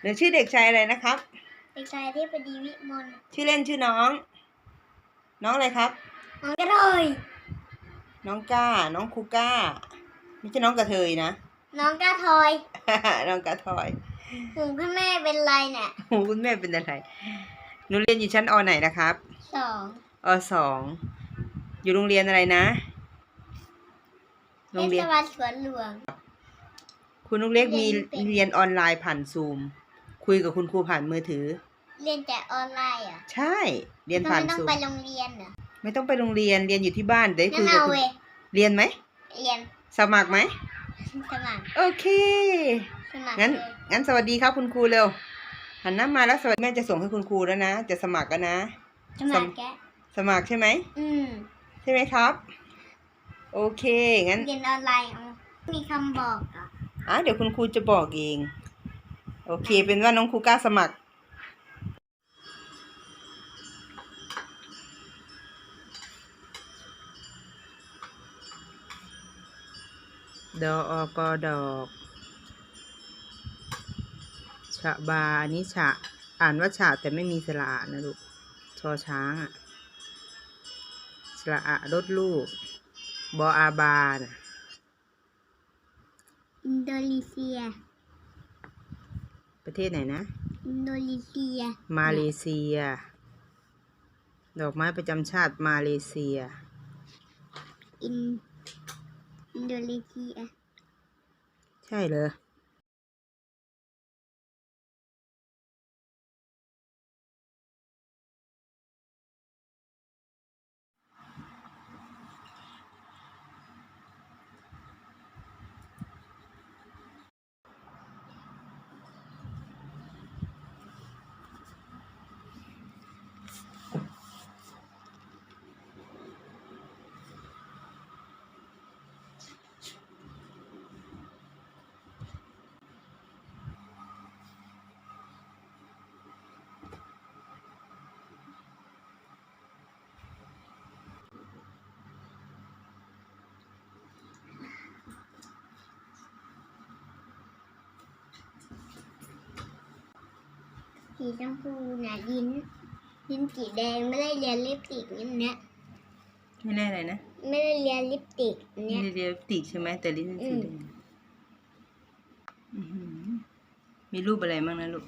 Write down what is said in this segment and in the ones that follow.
หรือชื่อเด็กชายอะไรนะครับ เด็กชายที่ปดีวิมลชื่อเล่นชื่อน้อง น้องอะไรครับ น้องกระโดยน้องก้า น้องคูก้า ไม่ใช่น้องกระเทยนะ น้องกระทอยน้องกระทอยหูคุณแม่เป็นไรเนี่ยหูคุณแม่เป็นอะไร หนูเรียนอยู่ชั้นอไหนนะครับ สองอสอง อยู่โรงเรียนอะไรนะเทโรงเรียศนบาลสวนหลวง คุณนุกเล็กมีเรียนเป็นเรียนออนไลน์ผ่านซูม คุยกับคุณครูผ่านมือถือ เรียนแต่ออนไลน์เหรอะใช่ เรียนทำไมผ่านต้องซูมไปโรงเรียนเหรอไม่ต้องไปโรงเรียนเรียนอยู่ที่บ้านได้งั้คุนยกับเอาคุณเว้ยเรียนไหม เรียนสมัครไหม สมัครโอเค สมัครงั้น เลยงั้นสวัสดีครับคุณครูเร็ว หันหน้ามาแล้วสวัสดีแม่จะส่งให้คุณครูแล้วนะ จะสมัครกันนะ สมัครแกะสมัครใช่ไหม อืมใช่ไหมครับ โอเค งั้น เรียนออนไลน์เอามีคำบอกเหรอะ อะเดี๋ยวคุณครูจะบอกเอง โอเค เป็นว่าน้องครูกล้าสมัคร ดออกอดอกฉะบาอันนี้ฉะ อ่านว่าฉะแต่ไม่มีสระอะนะลูกชอช้างอะสระอะลดลูก บออาบานะ อินโดนีเซีย ประเทศไหนนะ อินโดนีเซีย มาเลเซีย ดอกไม้ประจำชาติมาเลเซีย อินอินโดนีเซีย ใช่เลย สีชมพูน่ะลิ้นลิ้นสีแดงไม่ได้เรียนลิปสติกอันเนี้ยไม่ได้อะไรนะไม่ได้เรียนลิปสติกอันไม่เนี้ยได้เรียนติกใช่ไหมแต่ลิ้นเป็นสีอืมแดงอื้อหือมีรูปอะไรบ้างนะลูก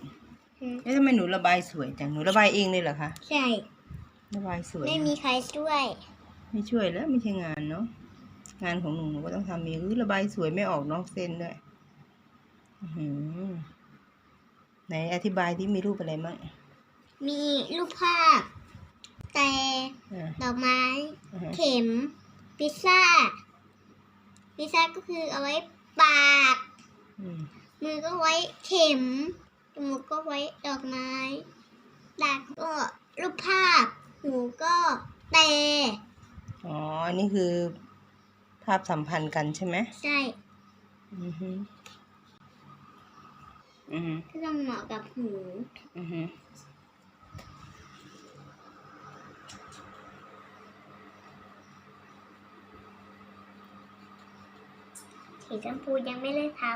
อืมเอ๊ะทำไมหนูระบายสวยจังหนูระบายเองเลยเหรอคะใช่ ระบายสวยไม่มีใครช่วย ไม่ช่วยแล้วไม่ใช่งานเนาะงานของหนูหนูก็ต้องทำเองอุ๊ยระบายสวยไม่ออกนอกเส้นด้วยอื้อหือ ไหนอธิบายที่มีรูปอะไรบ้างมีรูปภาพ แต่อ่าดอกไม้ อ่าฮะเข็ม พิซซ่า พิซซ่าก็คือเอาไว้ปาก อืมมือก็ไว้เข็มจมูกก็ไว้ดอกไม้ตาก็รูปภาพ หูก็แต่อ๋ออันนี้คือภาพสัมพันธ์กันใช่ไหมใช่ อือฮึ อือฮึก็ต้องเหมาะกับหูอือฮึสีชมพูยังไม่ได้ทำ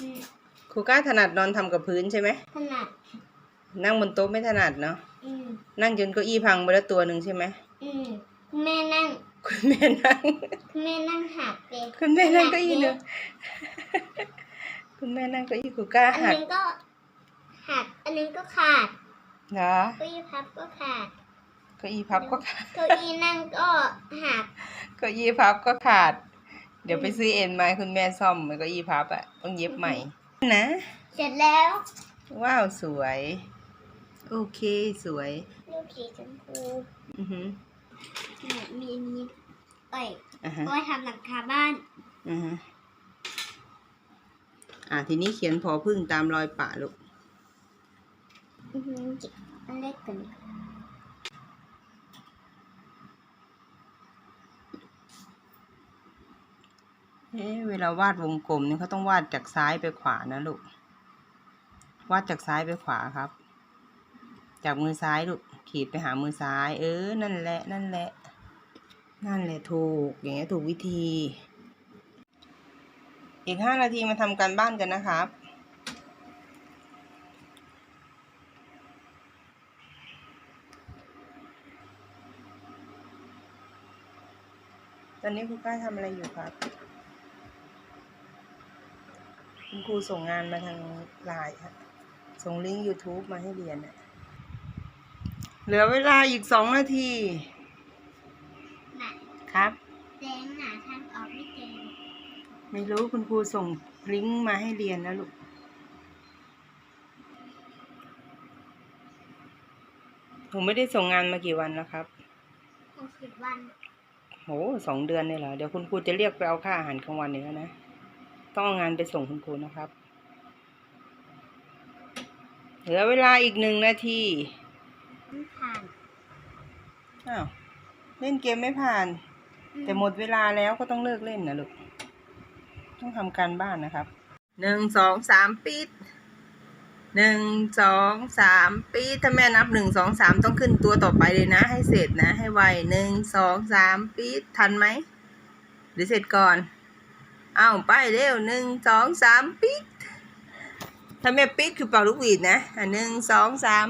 อืมครูก้าถนัดนอนทำกับพื้นใช่ไหมถนัด นั่งบนโต๊ะไม่ถนัดเนาะ อืมนั่งจนเก้าอี้พังไปแล้วตัวหนึ่งใช่ไหมอืมคุณแม่นั่งคุณแม่นั่ง คุณแม่นั่งหักเลยคุณแม่นั่งเก้าอี้เนอะคุณแม่นั่งเก้าอี้ครูก้าอันหักนึงก็หัก อันนึงก็ขาดเหรอเก้าอี้พับก็ขาดเก้าอี้พับก็ขาดเก้าอี้นั่งก็หัก เก้าอี้พับก็ขาด เดี๋ยวไปซื้อเอ็นมาให้คุณแม่ซ่อมมันเก้าอี้พับอะต้องเย็บใหม่นะ เสร็จแล้ว ว้าวสวย โอเค สวยรูปสีชมพูอือฮึเนี่ยมีอันนี้เอ้ยอ่าฮะไว้ทำหลังคาบ้านอือฮึอ่าทีนี้เขียนพอพึ่งตามรอยป่าลูกอือหือจิอันเล็กกว่านี้เอ๊ะเวลาวาดวงกลมเนี่ยเขาต้องวาดจากซ้ายไปขวานะลูก วาดจากซ้ายไปขวาครับ จากมือซ้ายลูกขีดไปหามือซ้าย เออ นั่นแหละ นั่นแหละ นั่นแหละถูก อย่างเงี้ยถูกวิธี อีกห้านาทีมาทำการบ้านกันนะครับตอนนี้ครูก้าทำอะไรอยู่ครับ คุณครูส่งงานมาทางไลน์ค่ะส่งลิงก์ YouTube มาให้เรียนน่ะ เหลือเวลาอีกสองนาที น่ะครับ แดงหนาทางออกไม่เจอไม่รู้คุณครูส่งลิงก์มาให้เรียนนะลูก ผมไม่ได้ส่งงานมากี่วันแล้วครับ หกสิบวัน โหสองเดือนเลยเหรอ เดี๋ยวคุณครูจะเรียกไปเอาค่าอาหารกลางวันนี้แล้วนะ ต้องเอางานไปส่งคุณครูนะครับ เหลือเวลาอีกหนึ่งนาที ไม่ผ่านอ้าวเล่นเกมไม่ผ่าน แต่หมดเวลาแล้วก็ต้องเลิกเล่นนะลูกต้องทำการบ้านนะครับหนึ่งสองสามปีดหนึ่งสองสามปีดถ้าแม่นับหนึ่งสองสามต้องขึ้นตัวต่อไปเลยนะ ให้เสร็จนะ ให้ไวหนึ่งสองสามปีดทันไหมหรือเสร็จก่อนเอาไปเร็วหนึ่งสองสามปีดถ้าแม่ปีดคือเป่าลูกหวีดนะอะหนึ่งสองสาม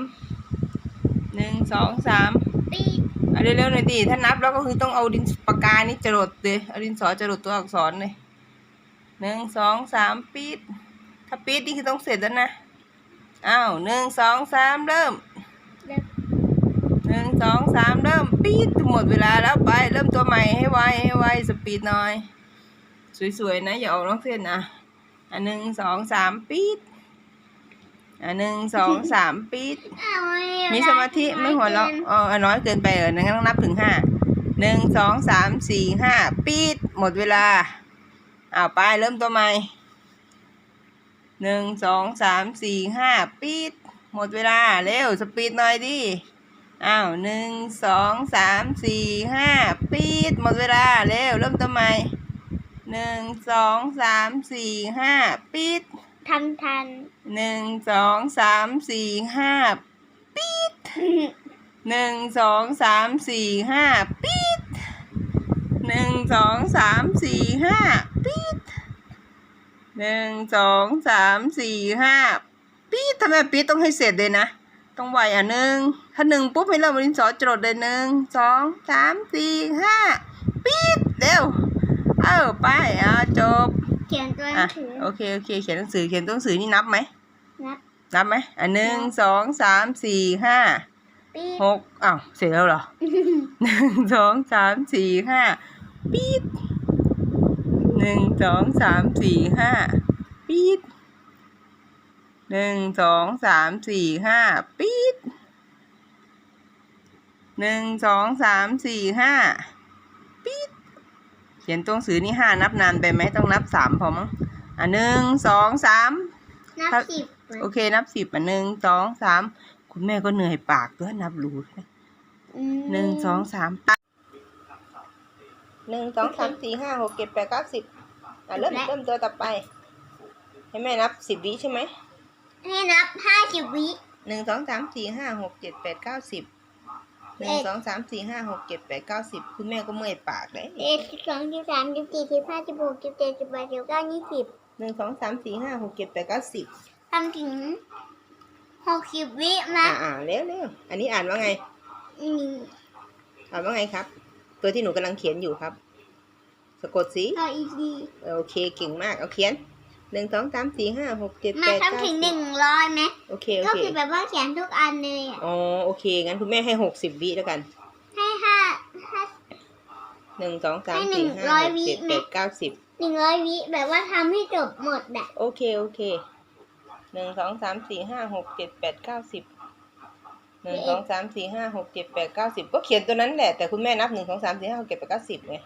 หนึ่งสองสามปีดเอาเร็วๆหน่อยดิถ้านับแล้วก็คือต้องเอาดินปากกานี่จรดเลยเอาดินสอจรดตัวอักษรเลยหนึ่งสองสามปีดถ้าปีดนี่คือต้องเสร็จแล้วนะอ้าวหนึ่งสองสามเริ่มเริ่มหนึ่งสองสามเริ่มปีดหมดเวลาแล้วไป เริ่มตัวใหม่ให้ไวให้ไวสปีดหน่อย สวยๆนะอย่าออกนอกเส้นนะอันหนึ่งสองสามปีด อันหนึ่งสองสามปีดเอาไว้มีสมาธิไม่หัวเราะเออน้อยเกินไปเอองั้นต้องนับถึงห้าหนึ่งสองสามสี่ห้าปีดหมดเวลาอ้าวไปเริ่มตัวใหม่หนึ่งสองสามสี่ห้าปีดหมดเวลาเร็วสปีดหน่อยดิอ้าวหนึ่งสองสามสี่ห้าปีดหมดเวลาเร็วเริ่มตัวใหม่หนึ่งสองสามสี่ห้าปีด ทันทันหนึ่งสองสามสี่ห้าหนึ่งสองสามสี่ห้าปี๊ดหนึ่งสองสามสี่ห้าปี๊ดหนึ่งสองสามสี่ห้าปี๊ดทำไมปี๊ดต้องให้เสร็จเลยนะ ต้องไวอะหนึ่งถ้าหนึ่งปุ๊บให้เราบรินสอจดเลยหนึ่งสองสามสี่ห้าปี๊ดเร็ว เออไปอะจบเขียนตัวหนัอะงสือโอเคโอเค เขียนหนังสือเขียนตัวหนังสือนี่นับไหมนับนับไหมอะหนึ่งสองสามสี่ห้าปีดหกอ้าวเสร็จแล้วเหรอหนึ่งสองสามสี่ห้าปี๊ดหนึ่งสองสามสี่ห้าปี๊ดหนึ่งสองสามสี่ห้าปี๊ดหนึ่งสองสามสี่ห้าปี๊ดเขียนตัวหนังสือนี่ห้านับนานไปไหมต้องนับสามพอมั้งอะหนึ่งสองสามนับครับสิบโอเคนับสิบอะหนึ่งสองสามคุณแม่ก็เหนื่อยปากด้วยนับรู้ด้วยอืมหนึ่งสองสามหนึ่งสองสามสี่ห้าหกเจ็ดแปดเก้าสิบอะเริ่มเริ่มตัวต่อไป ให้แม่นับสิบวิใช่ไหมให้นับห้าสิบวิหนึ่งสองสามสี่ห้าหกเจ็ดแปดเก้าสิบ หนึ่งสองสามสี่ห้าหกเจ็ดแปดเก้าสิบคุณแม่ก็เมื่อยปากเลยเอ็ดสิบสองสิบสามสิบสี่สิบห้าสิบหกสิบเจ็ดสิบแปดสิบเก้ายี่สิบหนึ่งสองสามสี่ห้าหกเจ็ดแปดเก้าสิบทำถึงหกสิบวิอ่านะอ่าเร็วเร็วอันนี้อ่านว่าไงอืมอ่านว่าไงครับ ตัวที่หนูกำลังเขียนอยู่ครับ สะกดสิต่ออีกทีโอเคเก่งมากเอาเขียน หนึ่งสองสามสี่ห้าหกเจ็ดมาแปดเก้าทำถึงหสินึ่บงร้อยไหมโอเคโอก็เคคือแบบว่าเขียนทุกอันเลยอะอ๋อโอเค งั้นคุณแม่ให้หกสิบวิแล้วกันให้ห้าห้า หนึ่งสองสามให้หนึ่สี่งห้าร้อยหกวิเจ็ดไหม แปดเก้าสิบหนึ่งร้อยวิแบบว่าทำให้จบหมดอะโอเคโอเคหนึ่งสองสามสี่ห้าหกเจ็ดแปดเก้าสิบหนึ่งสองสามสี่ห้าหกเจ็ดแปดเก้าสิบก็เขียนตัวนั้นแหละแต่คุณแม่นับหนึ่งสองสามสี่ห้าหกเจ็ดแปดเก้าสิบไง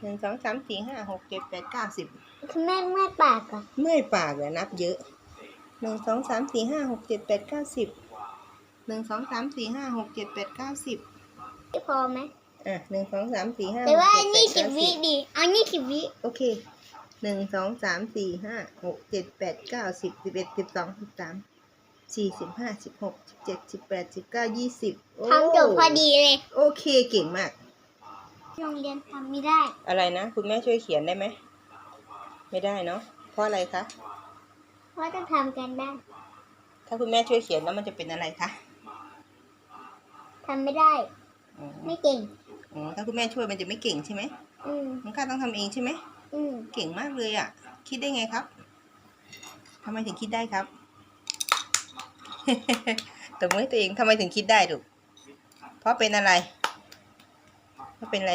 หนึ่งสองสามสี่ห้าหกเจ็ดแปดเก้าสิบคุณแม่ไม่ปากอะเมื่อยปากเลยนับเยอะหนึ่งสองสามสี่ห้าหกเจ็ดแปดเก้าสิบหนึ่งสองสามสี่ห้าหกเจ็ดแปดเก้าสิบพอไหมอะหนึ่งสองสามสี่ห้าแต่ว่าหอักนเจ็นี้ดแปสิดบเก้าวิสิบดิเอานี่สิบวิโอเคหนึ่งสองสามสี่ห้าหกเจ็ดแปดเก้าสิบสิบเอ็ดสิบสองสิบสามสี่สิบห้าสิบหกสิบเจ็ดสิบแปดสิบเก้ายี่สิบทำจบพอดีเลย โอเคเก่งมาก โรงเรียนทำไม่ได้ อะไรนะ คุณแม่ช่วยเขียนได้ไหม ไม่ได้เนาะเพราะอะไรคะเพราะต้องทำกันบ้านถ้าคุณแม่ช่วยเขียนแล้วมันจะเป็นอะไรคะทำไม่ได้ อ๋อไม่เก่ง อ๋อถ้าคุณแม่ช่วยมันจะไม่เก่งใช่ไหมอืมน้องข้าต้องทำเองใช่ไหมอืมเก่งมากเลยอะ่ะ คิดได้ไงครับทำไมถึงคิดได้ครับ ตบมือให้ตัวเองทำไมถึงคิดได้ลูกเพราะเป็นอะไร ไม่เป็นไร